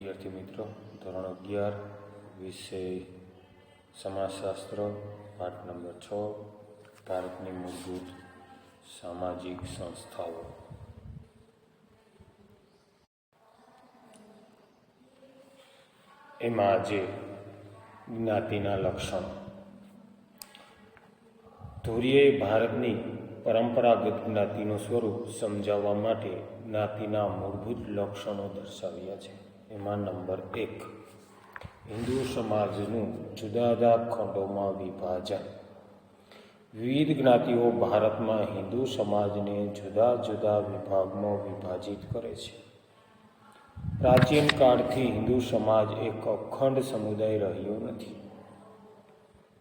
વિદ્યાર્થી મિત્રો, ધોરણ અગિયાર, વિષય સમાજશાસ્ત્ર, પાઠ નંબર છ, ભારતની મૂળભૂત સામાજિક સંસ્થાઓ. એમાં આજે જ્ઞાતિના લક્ષણો. ધોરીએ ભારતની પરંપરાગત જ્ઞાતિનું સ્વરૂપ સમજાવવા માટે જ્ઞાતિના મૂળભૂત લક્ષણો દર્શાવ્યા છે. એમાં નંબર એક. હિન્દુ સમાજનું જુદા જુદા ખંડોમાં વિભાજન. વિવિધ જ્ઞાતિઓ ભારતમાં હિન્દુ સમાજને જુદા જુદા વિભાગમાં વિભાજિત કરે છે. પ્રાચીન કાળથી હિન્દુ સમાજ એક અખંડ સમુદાય રહ્યો નથી.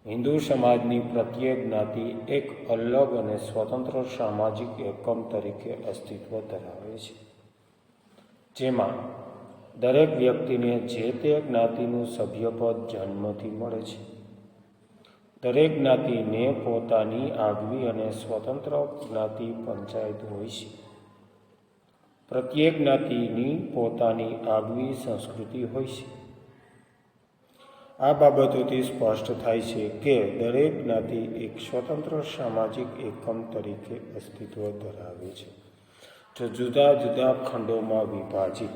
હિન્દુ સમાજની પ્રત્યેક જ્ઞાતિ એક અલગ અને સ્વતંત્ર સામાજિક એકમ તરીકે અસ્તિત્વ ધરાવે છે. જેમાં દરેક વ્યક્તિને જે તે જ્ઞાતિનું સભ્યપદ જન્મથી મળે છે. દરેક જ્ઞાતિને પોતાની આગવી અને સ્વતંત્ર જ્ઞાતિ પંચાયત હોય છે. પ્રત્યેક જ્ઞાતિની પોતાની આગવી સંસ્કૃતિ હોય છે. આ બાબતોથી સ્પષ્ટ થાય છે કે દરેક જ્ઞાતિ એક સ્વતંત્ર સામાજિક એકમ તરીકે અસ્તિત્વ ધરાવે છે. જો જુદા જુદા ખંડોમાં વિભાજિત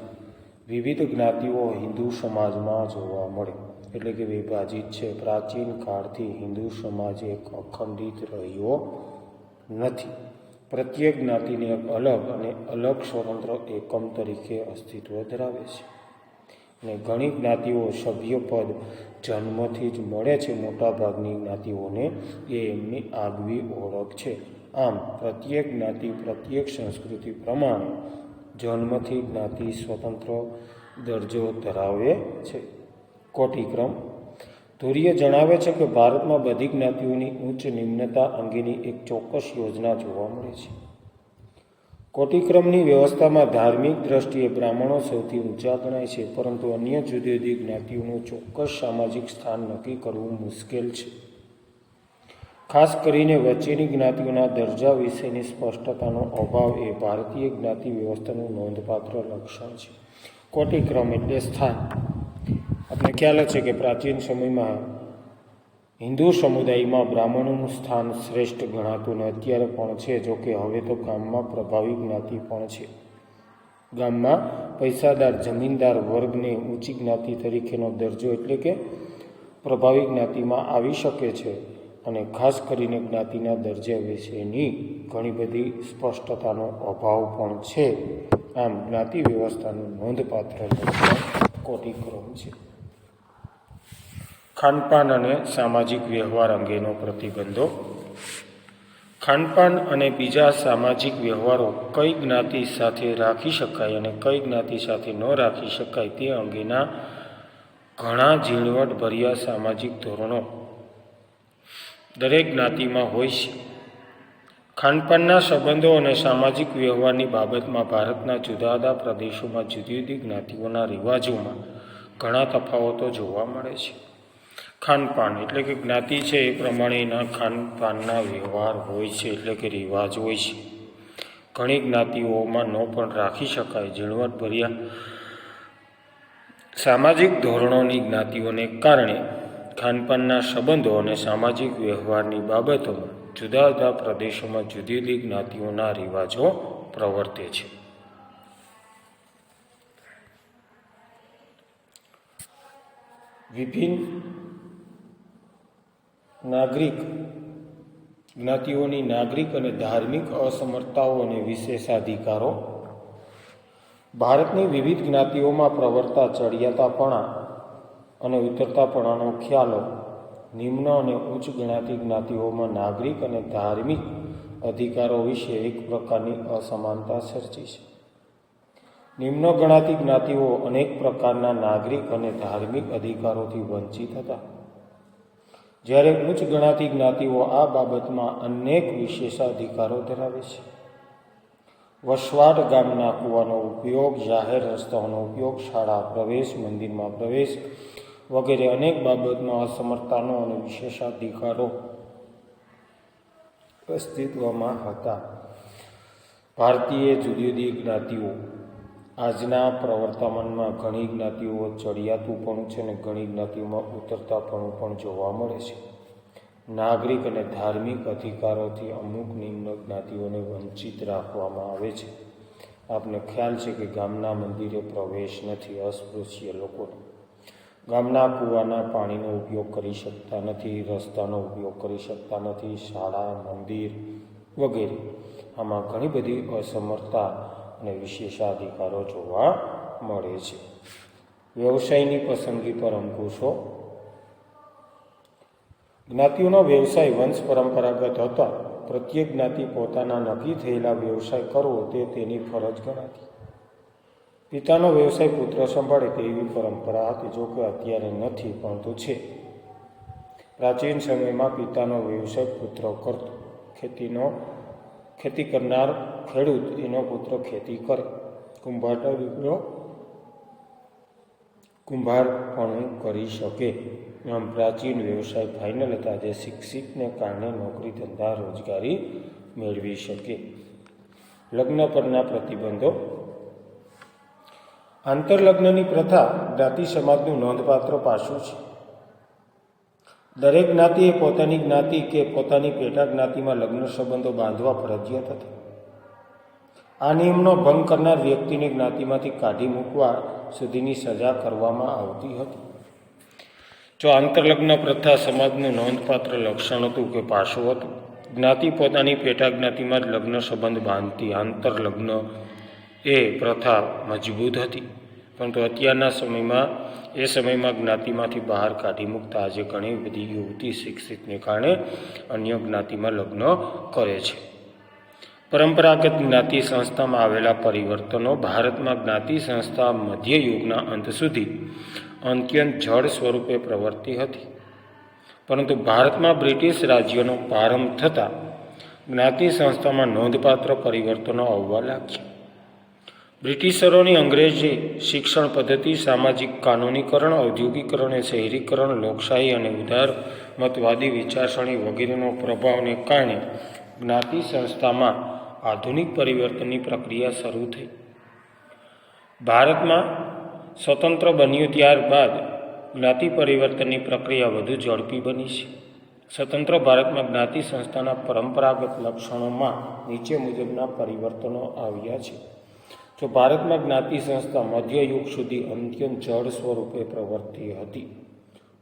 વિવિધ જ્ઞાતિઓ હિન્દુ સમાજમાં જોવા મળે. એટલે કે વિભાજિત છે. પ્રાચીન કાળથી હિન્દુ સમાજ એક અખંડિત રહ્યો નથી. પ્રત્યેક જ્ઞાતિને એક અલગ અને અલગ સ્વતંત્ર એકમ તરીકે અસ્તિત્વ ધરાવે છે. અને ઘણી જ્ઞાતિઓ સભ્યપદ જન્મથી જ મળે છે. મોટાભાગની જ્ઞાતિઓને એ એમની આગવી ઓળખ છે. આમ, પ્રત્યેક જ્ઞાતિ પ્રત્યેક સંસ્કૃતિ પ્રમાણે જન્મથી જ્ઞાતિ સ્વતંત્ર દરજ્જો ધરાવે છે. કોટિક્રમ ધુરીય જણાવે છે કે ભારતમાં બધી જ્ઞાતિઓની ઉચ્ચ નિમ્નતા અંગેની એક ચોક્કસ યોજના જોવા મળે છે. કોટિક્રમની વ્યવસ્થામાં ધાર્મિક દ્રષ્ટિએ બ્રાહ્મણો સૌથી ઊંચા ગણાય છે, પરંતુ અન્ય જુદી જુદી જ્ઞાતિઓનું ચોક્કસ સામાજિક સ્થાન નક્કી કરવું મુશ્કેલ છે. ખાસ કરીને વચ્ચેની જ્ઞાતિઓના દરજા વિશેની સ્પષ્ટતાનો અભાવ એ ભારતીય જ્ઞાતિ વ્યવસ્થાનું નોંધપાત્ર લક્ષણ છે. કોટિક્રમ એટલે સ્થાન. આપણે ખ્યાલ છે કે પ્રાચીન સમયમાં હિન્દુ સમુદાયમાં બ્રાહ્મણોનું સ્થાન શ્રેષ્ઠ ગણાતું ને અત્યારે પણ છે, જો કે હવે તો ગામમાં પ્રભાવી જ્ઞાતિ પણ છે. ગામમાં પૈસાદાર, જમીનદાર વર્ગને ઊંચી જ્ઞાતિ તરીકેનો દરજ્જો એટલે કે પ્રભાવી જ્ઞાતિમાં આવી શકે છે. અને ખાસ કરીને જ્ઞાતિના દરજ્જા વિશેની ઘણી બધી સ્પષ્ટતાનો અભાવ પણ છે. આમ જ્ઞાતિ વ્યવસ્થાનું નોંધપાત્ર કોટીક્રમ છે. ખાનપાન અને સામાજિક વ્યવહાર અંગેનો પ્રતિબંધો. ખાનપાન અને બીજા સામાજિક વ્યવહારો કઈ જ્ઞાતિ સાથે રાખી શકાય અને કઈ જ્ઞાતિ સાથે ન રાખી શકાય તે અંગેના ઘણા ઝીણવટભર્યા સામાજિક ધોરણો દરેક જ્ઞાતિમાં હોય છે. ખાનપાનના સંબંધો અને સામાજિક વ્યવહારની બાબતમાં ભારતના જુદા જુદા પ્રદેશોમાં જુદી જુદી જ્ઞાતિઓના રિવાજોમાં ઘણા તફાવતો જોવા મળે છે. ખાનપાન એટલે કે જ્ઞાતિ છે એ પ્રમાણેના ખાનપાનના વ્યવહાર હોય છે એટલે કે રિવાજ હોય છે. ઘણી જ્ઞાતિઓમાં ન પણ રાખી શકાય. ઝીણવટભર્યા સામાજિક ધોરણોની જ્ઞાતિઓને કારણે ખાનપાનના સંબંધો અને સામાજિક વ્યવહારની બાબતોમાં જુદા જુદા પ્રદેશોમાં જુદી જુદી જ્ઞાતિઓના રિવાજો પ્રવર્તે છે. વિભિન્ન નાગરિક જ્ઞાતિઓની નાગરિક અને ધાર્મિક અસમર્થતાઓ અને વિશેષાધિકારો ભારતની વિવિધ જ્ઞાતિઓમાં પ્રવર્તા ચડિયાતાપણા અને ઉતરતાપણાનો ખ્યાલો નિમ્ન અને ઉચ્ચ ગણાતી જ્ઞાતિઓમાં નાગરિક અને ધાર્મિક અધિકારો વિશે એક પ્રકારની અસમાનતા સર્જી છે. નિમ્ન ગણાતી જ્ઞાતિઓ અનેક પ્રકારના નાગરિક અને ધાર્મિક અધિકારોથી વંચિત હતા. જ્યારે ઉચ્ચ ગણાતી જ્ઞાતિઓ આ બાબતમાં અનેક વિશેષાધિકારો ધરાવે છે. વસવાટ ગામના કૂવાનો ઉપયોગ, જાહેર રસ્તાઓનો ઉપયોગ, શાળા પ્રવેશ, મંદિરમાં પ્રવેશ વગેરે અનેક બાબતમાં અસમર્થતાનો અને વિશેષાધિકારો અસ્તિત્વમાં હતા. ભારતીય જુદી જુદી જ્ઞાતિઓ. આજના પ્રવર્તમાનમાં ઘણી જ્ઞાતિઓ ચડિયાતુંપણું છે અને ઘણી જ્ઞાતિઓમાં ઉતરતાપણું પણ જોવા મળે છે. નાગરિક અને ધાર્મિક અધિકારોથી અમુક નિમ્ન જ્ઞાતિઓને વંચિત રાખવામાં આવે છે. આપને ખ્યાલ છે કે ગામના મંદિરે પ્રવેશ નથી, અસ્પૃશ્ય લોકોને. ગામના કૂવાના પાણીનો ઉપયોગ કરી શકતા નથી, રસ્તાનો ઉપયોગ કરી શકતા નથી, શાળા, મંદિર વગેરે. આમાં ઘણી બધી અસમર્થતા અને વિશેષાધિકારો જોવા મળે છે. વ્યવસાયની પસંદગી પર અંકુશો. જ્ઞાતિઓનો વ્યવસાય વંશ પરંપરાગત હતા. પ્રત્યેક જ્ઞાતિ પોતાના નક્કી થયેલા વ્યવસાય કરવો તે તેની ફરજ ગણાતી. પિતાનો વ્યવસાય પુત્ર સંભાળે તેવી પરંપરા હતી, જો કે અત્યારે નથી, પરંતુ છે. પ્રાચીન સમયમાં પિતાનો વ્યવસાય પુત્ર કરતો. ખેતીનો, ખેતી કરનાર ખેડૂત એનો પુત્ર ખેતી કરે. કુંભારનો, કુંભાર પણ કરી શકે. આમ પ્રાચીન વ્યવસાય ફાઇનલ હતા, જે શિક્ષિતને કારણે નોકરી ધંધા રોજગારી મેળવી શકે. લગ્ન પરના પ્રતિબંધો આંતરલગ્નની પ્રથા જ્ઞાતિ સમાજનું નોંધપાત્ર પાસું છે. દરેક જ્ઞાતિએ પોતાની જ્ઞાતિ કે પોતાની પેટા જ્ઞાતિમાં લગ્ન સંબંધો બાંધવા ફરજિયાત હતા. આ નિયમનો ભંગ કરનાર વ્યક્તિને જ્ઞાતિમાંથી કાઢી મૂકવા સુધીની સજા કરવામાં આવતી હતી. જો આંતરલગ્ન પ્રથા સમાજનું નોંધપાત્ર લક્ષણ હતું કે પાસું હતું, જ્ઞાતિ પોતાની પેટા જ્ઞાતિમાં જ લગ્ન સંબંધ બાંધતી આંતરલગ્ન એ પ્રથા મજબૂત હતી. પરંતુ અત્યારના સમયમાં, એ સમયમાં જ્ઞાતિમાંથી બહાર કાઢી મૂકતા આજે ઘણી બધી યુવતી શિક્ષિતને કારણે અન્ય જ્ઞાતિમાં લગ્ન કરે છે. પરંપરાગત જ્ઞાતિ સંસ્થામાં આવેલા પરિવર્તનો ભારતમાં જ્ઞાતિ સંસ્થા મધ્યયુગના અંત સુધી અત્યંત જળ સ્વરૂપે પ્રવર્તી હતી. પરંતુ ભારતમાં બ્રિટિશ રાજ્યનો પ્રારંભ થતાં જ્ઞાતિ સંસ્થામાં નોંધપાત્ર પરિવર્તનો આવવા લાગ્યા. બ્રિટિશરોની અંગ્રેજી શિક્ષણ પદ્ધતિ સામાજિક કાનૂનીકરણ, ઔદ્યોગિકરણ અને શહેરીકરણ, લોકશાહી અને ઉદારમતવાદી વિચારસરણી વગેરેનો પ્રભાવને કારણે જ્ઞાતિ સંસ્થામાં આધુનિક પરિવર્તનની પ્રક્રિયા શરૂ થઈ. ભારતમાં સ્વતંત્ર બન્યું ત્યારબાદ જ્ઞાતિ પરિવર્તનની પ્રક્રિયા વધુ ઝડપી બની છે. સ્વતંત્ર ભારતમાં જ્ઞાતિ સંસ્થાના પરંપરાગત લક્ષણોમાં નીચે મુજબના પરિવર્તનો આવ્યા છે. જો ભારતમાં જ્ઞાતિ સંસ્થા મધ્યયુગ સુધી અંત્યંત જળ સ્વરૂપે પ્રવર્તી હતી.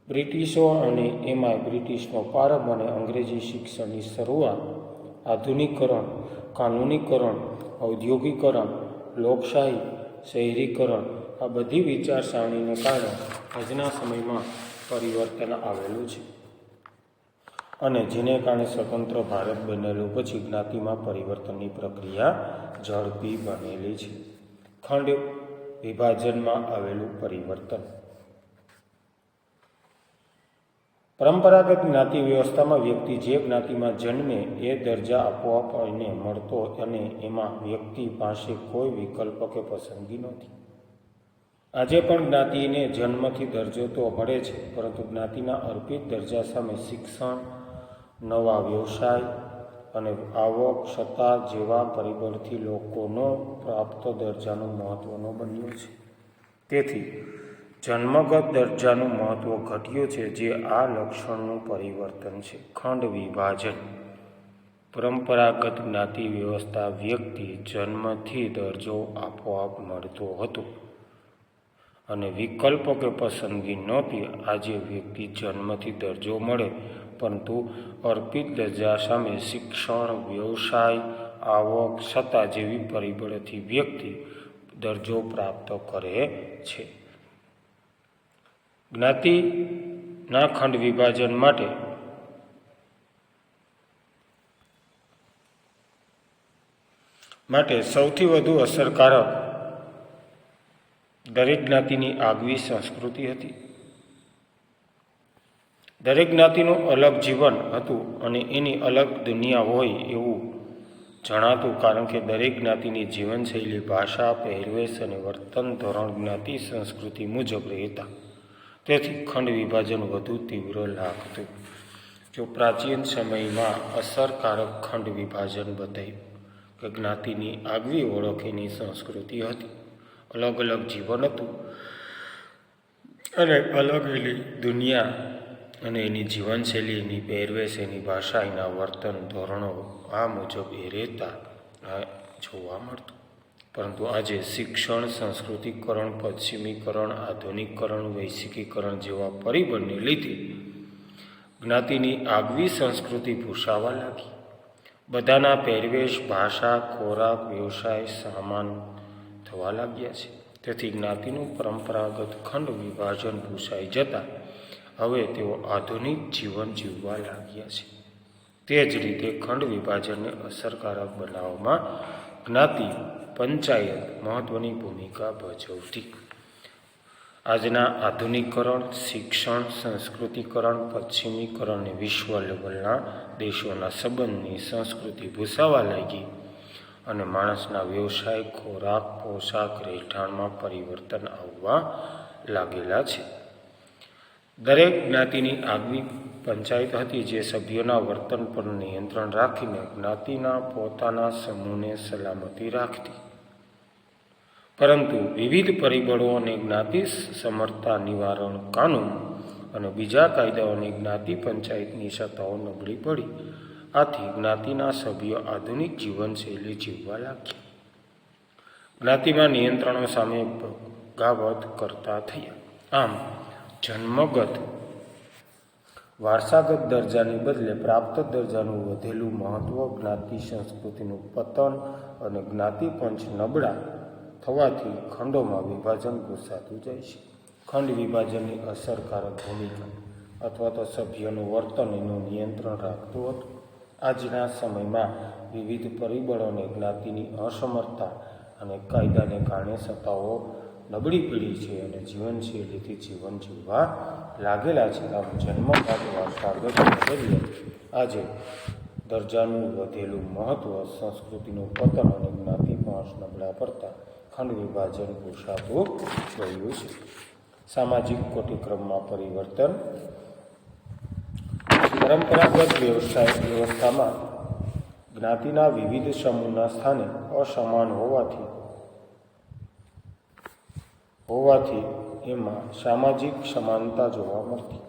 બ્રિટિશો અને એમાં બ્રિટિશનો પ્રારંભ અને અંગ્રેજી શિક્ષણની શરૂઆત, આધુનિકરણ, કાનૂનીકરણ, ઔદ્યોગિકરણ, લોકશાહી, શહેરીકરણ આ બધી વિચારસરણીને કારણે આજના સમયમાં પરિવર્તન આવેલું છે. અને જેને કારણે સ્વતંત્ર ભારત બનેલું પછી જ્ઞાતિમાં પરિવર્તનની પ્રક્રિયા ઝડપી બનેલી છે. ખંડ વિભાજનમાં આવેલું પરિવર્તન. પરંપરાગત જ્ઞાતિ વ્યવસ્થામાં વ્યક્તિ જે જ્ઞાતિમાં જન્મે એ દરજા આપોઆપ એને મળતો અને એમાં વ્યક્તિ પાસે કોઈ વિકલ્પ કે પસંદગી નહોતી. આજે પણ જ્ઞાતિને જન્મથી દરજો તો મળે છે, પરંતુ જ્ઞાતિના અર્પિત દરજા સામે શિક્ષણ, નવા વ્યવસાય અને આવક, સત્તા જેવા પરિબળથી લોકોનો પ્રાપ્ત દરજાનો મહત્ત્વનો બન્યો છે. તેથી, જન્મગત દરજાનું મહત્ત્વ ઘટ્યું છે, જે આ લક્ષણનું પરિવર્તન છે. ખંડ વિભાજન. પરંપરાગત જ્ઞાતિ વ્યવસ્થા વ્યક્તિ જન્મથી દરજ્જો આપોઆપ મળતો હતો. અને વિકલ્પ કે પસંદગી નહોતી આજે વ્યક્તિ જન્મથી દરજ્જો મળે, પરંતુ અર્પિત દરજા સામે શિક્ષણ, વ્યવસાય, આવક, સત્તા જેવી પરિબળથી વ્યક્તિ દરજ્જો પ્રાપ્ત કરે છે. જ્ઞાતિના ખંડ વિભાજન માટે માટે સૌથી વધુ અસરકારક દરેક જ્ઞાતિની આગવી સંસ્કૃતિ હતી. દરેક જ્ઞાતિનું અલગ જીવન હતું અને એની અલગ દુનિયા હોય એવું જણાતું કારણ કે દરેક જ્ઞાતિની જીવનશૈલી ભાષા, પહેરવેશ અને વર્તન ધોરણ જ્ઞાતિ સંસ્કૃતિ મુજબ રહેતા. તેથી ખંડ વિભાજન વધુ તીવ્ર લાગતું. જો પ્રાચીન સમયમાં અસરકારક ખંડ વિભાજન બતાવ્યું કે જ્ઞાતિની આગવી ઓળખ એની સંસ્કૃતિ હતી. અલગ અલગ જીવન હતું. અને અલગ એની દુનિયા અને એની જીવનશૈલી, એની પહેરવેશ, એની ભાષા, એના વર્તન, ધોરણો આ મુજબ એ રહેતા જોવા મળતું. પરંતુ આજે શિક્ષણ, સંસ્કૃતિકરણ, પશ્ચિમીકરણ આધુનિકરણ વૈશ્વિકીકરણ જેવા પરિબળને લીધે જ્ઞાતિની આગવી સંસ્કૃતિ ભૂષાવા લાગી. બધાના પહેરવેશ, ભાષા, ખોરાક, વ્યવસાય, સામાન થવા લાગ્યા છે. તેથી જ્ઞાતિનું પરંપરાગત ખંડ વિભાજન ભૂસાઈ જતા હવે તેઓ આધુનિક જીવન જીવવા લાગ્યા છે. તે જ રીતે ખંડ વિભાજનને અસરકારક બનાવવામાં જ્ઞાતિ પંચાયત મહત્વની ભૂમિકા ભજવતી. આજના આધુનિકરણ, શિક્ષણ, સંસ્કૃતિકરણ, પશ્ચિમીકરણ વિશ્વ લેવલના દેશોના સંબંધની સંસ્કૃતિ ભૂસાવા લાગી. અને માણસના વ્યવસાય ખોરાક, પોશાક, રહેઠાણમાં પરિવર્તન આવવા લાગેલા છે. દરેક જ્ઞાતિની આગવી પંચાયત હતી જે સભ્યોના વર્તન પર નિયંત્રણ રાખીને જ્ઞાતિના પોતાના સમૂહને સલામતી રાખતી. પરંતુ વિવિધ પરિબળો અને જ્ઞાતિ સમર્થતા નિવારણ કાનૂન અને બીજા કાયદાઓની જ્ઞાતિ પંચાયતની સત્તાઓ નબળી પડી. આથી જ્ઞાતિના સભ્યો આધુનિક જીવનશૈલી જીવવા લાગ્યા. જ્ઞાતિમાં નિયંત્રણો સામે બગાવત કરતા થયા. આમ, જન્મગત વારસાગત દરજાને બદલે પ્રાપ્ત દરજાનું વધેલું મહત્વ જ્ઞાતિ સંસ્કૃતિનું પતન અને જ્ઞાતિ પંચ નબળા થવાથી ખંડોમાં વિભાજન ગુસાતું જાય છે. ખંડ વિભાજનની અસરકારક ભૂમિકા અથવા તો સભ્યોનું વર્તન એનું નિયંત્રણ રાખતું હતું. આજના સમયમાં વિવિધ પરિબળોને જ્ઞાતિની અસમર્થતા અને કાયદાને કારણે સત્તાઓ નબળી પડી છે અને જીવનશૈલીથી જીવન જીવવા લાગેલા છે. આમ જન્મ વારસાગત આજે દરજાનું વધેલું મહત્વ સંસ્કૃતિનું પતન અને જ્ઞાતિ પાંચ નબળા પડતા ખંડ વિભાજન પોષાતું રહ્યું છે. સામાજિક કોટિક્રમમાં પરિવર્તન પરંપરાગત વ્યવસાય વ્યવસ્થામાં જ્ઞાતિના વિવિધ સમૂહના સ્થાને અસમાન હોવાથી હોવાથી એમાં સામાજિક સમાનતા જોવા મળતી.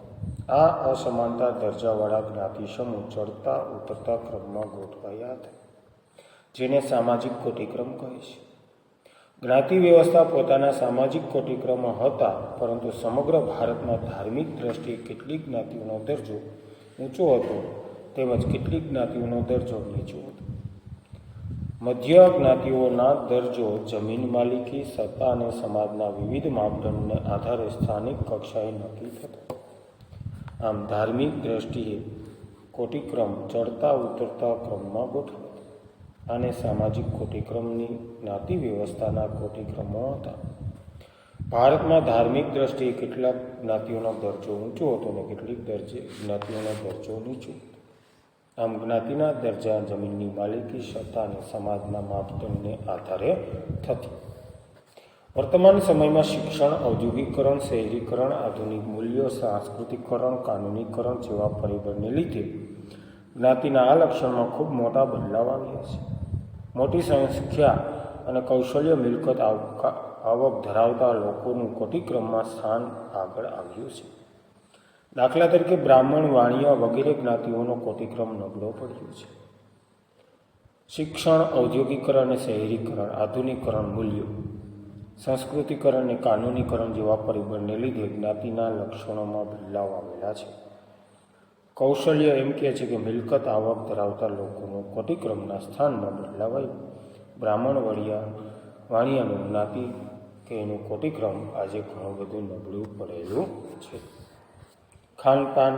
આ અસમાનતા દરજાવાળા જ્ઞાતિ સમૂહ ચડતા ઉતરતા ક્રમમાં ગોઠવાયા હતા, જેને સામાજિક કોટિક્રમ કહે છે. જ્ઞાતિ વ્યવસ્થા પોતાના સામાજિક કોટિક્રમો હતા, પરંતુ સમગ્ર ભારતમાં ધાર્મિક દ્રષ્ટિએ કેટલીક જ્ઞાતિઓનો દરજ્જો ઊંચો હતો, તેમજ કેટલીક જ્ઞાતિઓનો દરજ્જો નીચો હતો. મધ્ય જ્ઞાતિઓના દરજ્જો જમીન માલિકી, સત્તા અને સમાજના વિવિધ માપદંડને આધારે સ્થાનિક કક્ષાએ નક્કી થતો. આમ ધાર્મિક દ્રષ્ટિએ કોટિક્રમ ચડતા ઉતરતા ક્રમમાં ગોઠવાતો આને સામાજિક કોટિક્રમની જ્ઞાતિ વ્યવસ્થાના કોટિક્રમો હતા. ભારતમાં ધાર્મિક દ્રષ્ટિએ કેટલાક જ્ઞાતિઓનો દરજ્જો ઊંચો હતો અને કેટલીક દરજે જ્ઞાતિઓનો દરજ્જો નીચો આમ જ્ઞાતિના દરજા જમીનની માલિકી, સત્તા અને સમાજના માપદંડને આધારે થતી. વર્તમાન સમયમાં શિક્ષણ ઔદ્યોગિકરણ શહેરીકરણ, આધુનિક મૂલ્યો સાંસ્કૃતિકરણ કાનૂનીકરણ જેવા પરિબળને લીધે જ્ઞાતિના આ લક્ષણમાં ખૂબ મોટા બદલાવ આવ્યા છે. મોટી સંખ્યા અને કૌશલ્ય મિલકત આવકા આવક ધરાવતા લોકોનું કોટિક્રમમાં સ્થાન આગળ આવ્યું છે. દાખલા તરીકે બ્રાહ્મણ, વાણિયા વગેરે જ્ઞાતિઓનો કોટિક્રમ નબળો પડ્યો છે. શિક્ષણ, ઔદ્યોગિકરણ અને શહેરીકરણ, આધુનિકરણ મૂલ્યો, સંસ્કૃતિકરણ અને કાનૂનીકરણ જેવા પરિબળને લીધે જ્ઞાતિના લક્ષણોમાં બદલાવ આવેલા છે. કૌશલ્ય એમ કહે છે કે મિલકત આવક ધરાવતા લોકોનું કોટિક્રમના સ્થાનમાં બદલાવાયું બ્રાહ્મણ વડિયા વાણિયાનું જ્ઞાતિ કે એનું કોટિક્રમ આજે ઘણું બધું નબળું પડેલું છે. ખાનપાન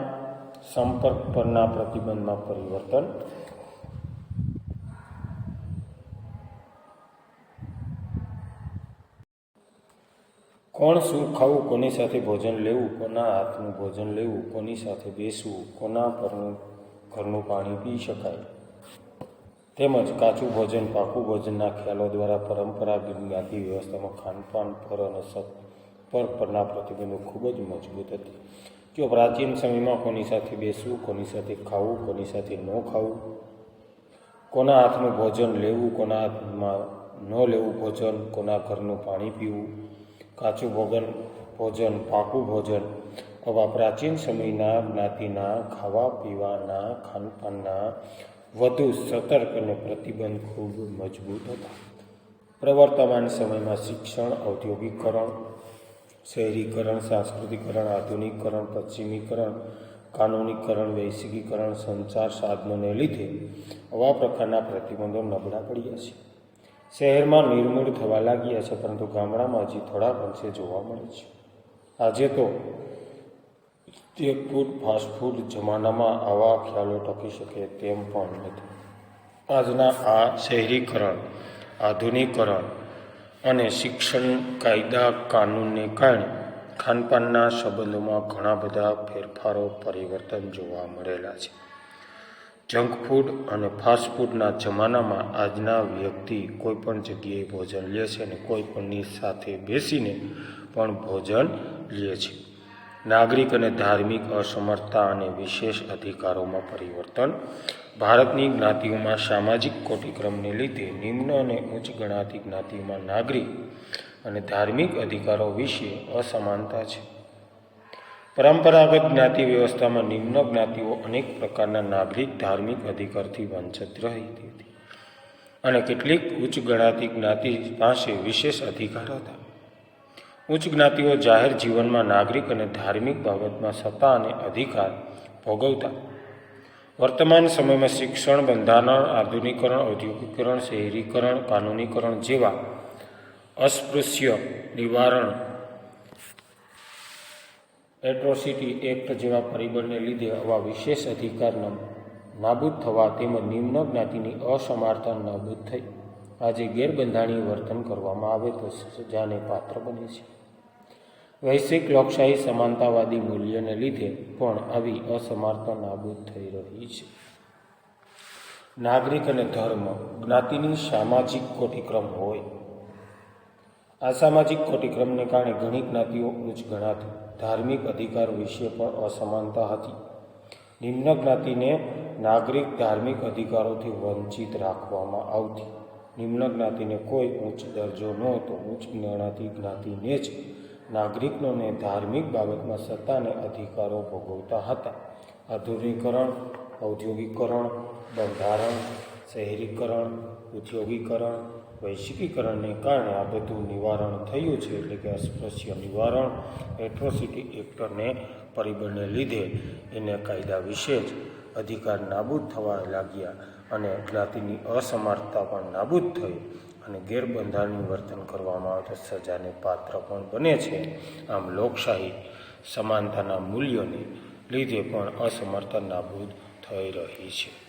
સંપર્ક પરના પ્રતિબંધમાં પરિવર્તન. કોણ શું ખાવું, કોની સાથે ભોજન લેવું, કોના હાથનું ભોજન લેવું, કોની સાથે બેસવું, કોના પરનું ઘરનું પાણી પી શકાય? તેમજ કાચું ભોજન, પાકું ભોજનના ખ્યાલો દ્વારા પરંપરાગત જ્ઞાતિ વ્યવસ્થામાં ખાનપાન પર અને પર પરના પ્રતિબંધો ખૂબ જ મજબૂત હતી. જો પ્રાચીન સમયમાં કોની સાથે બેસવું, કોની સાથે ખાવું, કોની સાથે ન ખાવું, કોના હાથનું ભોજન લેવું, કોના હાથમાં ન લેવું ભોજન, કોના ઘરનું પાણી પીવું, કાચું ભોજન ભોજન, પાકું ભોજન, આવા પ્રાચીન સમયના જ્ઞાતિના ખાવા પીવાના ખાનપાનના વધુ સતર્ક અને પ્રતિબંધ ખૂબ મજબૂત હતા. પ્રવર્તમાન સમયમાં શિક્ષણ, ઔદ્યોગિકરણ, શહેરીકરણ, સાંસ્કૃતિકરણ, આધુનિકરણ, પશ્ચિમીકરણ, કાનૂનીકરણ, વૈશ્વિકીકરણ, સંચાર સાધનોને લીધે આવા પ્રકારના પ્રતિબંધો નબળા પડ્યા છે શહેરમાં નિર્મૂળ થવા લાગ્યા છે, પરંતુ ગામડામાં હજી થોડા અંશે જોવા મળે છે. આજે તો તે ફૂડ ફાસ્ટફૂડ જમાનામાં આવા ખ્યાલો ટકી શકે તેમ પણ નથી. આજના આ શહેરીકરણ, આધુનિકરણ અને શિક્ષણ કાયદા કાનૂનને કારણે ખાનપાનના સંબંધોમાં ઘણા બધા ફેરફારો, પરિવર્તન જોવા મળેલા છે. જંક ફૂડ અને ફાસ્ટ ફૂડના જમાનામાં આજના વ્યક્તિ કોઈપણ જગ્યાએ ભોજન લે છે અને કોઈપણની સાથે બેસીને પણ ભોજન લે છે. નાગરિક અને ધાર્મિક અસમર્થતા અને વિશેષ અધિકારોમાં પરિવર્તન. ભારતની જ્ઞાતિઓમાં સામાજિક કોટિક્રમને લીધે નિમ્ન અને ઉચ્ચ ગણાતી જ્ઞાતિઓમાં નાગરિક અને ધાર્મિક અધિકારો વિશે અસમાનતા છે. પરંપરાગત જ્ઞાતિ વ્યવસ્થામાં નિમ્ન જ્ઞાતિઓ અનેક પ્રકારના નાગરિક, ધાર્મિક અધિકારથી વંચિત રહી હતી. અને કેટલીક ઉચ્ચ ગણાતી જ્ઞાતિ પાસે વિશેષ અધિકાર હતા. ઉચ્ચ જ્ઞાતિઓ જાહેર જીવનમાં નાગરિક અને ધાર્મિક બાબતમાં સત્તા અને અધિકાર ભોગવતા. વર્તમાન સમયમાં શિક્ષણ, બંધારણ, આધુનિકરણ, ઔદ્યોગિકરણ, શહેરીકરણ, કાનૂનીકરણ જેવા અસ્પૃશ્ય નિવારણ, એટ્રોસિટી એક્ટ જેવા પરિબળને લીધે આવા વિશેષ અધિકારનો નાબૂદ થવા તેમજ નિમ્ન જ્ઞાતિની અસમાનતા નાબૂદ થઈ. આજે ગેરબંધારણીય વર્તન કરવામાં આવે તો સજાને પાત્ર બને છે. વૈશ્વિક લોકશાહી સમાનતાવાદી મૂલ્યને લીધે પણ આવી અસમાનતા નાબૂદ થઈ રહી છે. નાગરિક અને ધર્મ જ્ઞાતિની સામાજિક કોટિક્રમ હોય. આ સામાજિક કોટિક્રમને કારણે ઘણી જ્ઞાતિઓ ઉચ્ચ ગણાતી ધાર્મિક અધિકાર વિશે પણ અસમાનતા હતી. નિમ્ન જ્ઞાતિને નાગરિક ધાર્મિક અધિકારોથી વંચિત રાખવામાં આવતી. નિમ્ન જ્ઞાતિને કોઈ ઉચ્ચ દરજ્જો નહોતો. ઉચ્ચ ગણાતી જ્ઞાતિને જ નાગરિકનો ધાર્મિક બાબતમાં સત્તાને અધિકારો ભોગવતા હતા. આધુનિકરણ, ઔદ્યોગિકરણ, બંધારણ, શહેરીકરણ, ઉદ્યોગીકરણ વૈશ્વિકીકરણને કારણે આ બધું નિવારણ થયું છે એટલે કે અસ્પૃશ્ય નિવારણ, એટ્રોસિટી એક્ટને પરિબળને લીધે એને કાયદા વિશે જ અધિકાર નાબૂદ થવા લાગ્યા અને જ્ઞાતિની અસમાનતા પણ નાબૂદ થઈ. અને ગેરબંધારણીય વર્તન કરવામાં આવે તો સજાને પાત્ર પણ બને છે? આમ લોકશાહી સમાનતાના મૂલ્યોને લીધે પણ અસમર્થન નાબૂદ થઈ રહી છે.